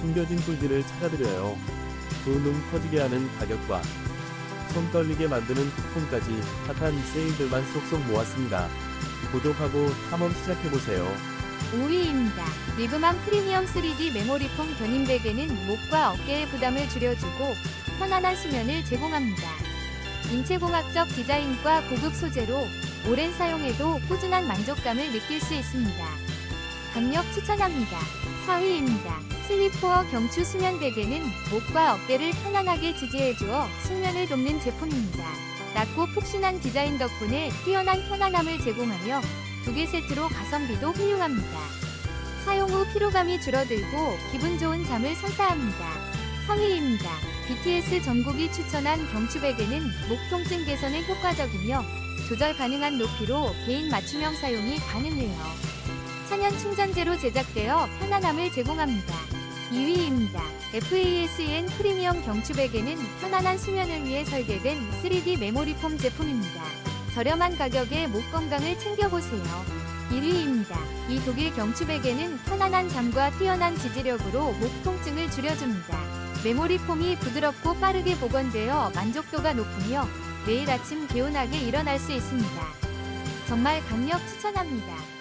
숨겨진 꿀들을 찾아드려요. 두눈 커지게 하는 가격과 손 떨리게 만드는 쿠폰까지 핫한 세일들만 쏙쏙 모았습니다. 구독하고 탐험 시작해보세요. 5위입니다. 리브맘 프리미엄 3D 메모리 폼 견인 베개는 목과 어깨의 부담을 줄여주고 편안한 수면을 제공합니다. 인체공학적 디자인과 고급 소재로 오랜 사용해도 꾸준한 만족감을 느낄 수 있습니다. 강력 추천합니다. 4위입니다. 슬리퍼 경추 수면 베개는 목과 어깨를 편안하게 지지해주어 숙면을 돕는 제품입니다. 낮고 푹신한 디자인 덕분에 뛰어난 편안함을 제공하며 두 개 세트로 가성비도 훌륭합니다. 사용 후 피로감이 줄어들고 기분 좋은 잠을 선사합니다. 3위입니다. BTS 전국이 추천한 경추 베개는 목 통증 개선에 효과적이며 조절 가능한 높이로 개인 맞춤형 사용이 가능해요. 천연 충전재로 제작되어 편안함을 제공합니다. 2위입니다. FASN 프리미엄 경추베개는 편안한 수면을 위해 설계된 3D 메모리 폼 제품입니다. 저렴한 가격에 목 건강을 챙겨보세요. 1위입니다. 이 독일 경추베개는 편안한 잠과 뛰어난 지지력으로 목 통증을 줄여줍니다. 메모리 폼이 부드럽고 빠르게 복원되어 만족도가 높으며 매일 아침 개운하게 일어날 수 있습니다. 정말 강력 추천합니다.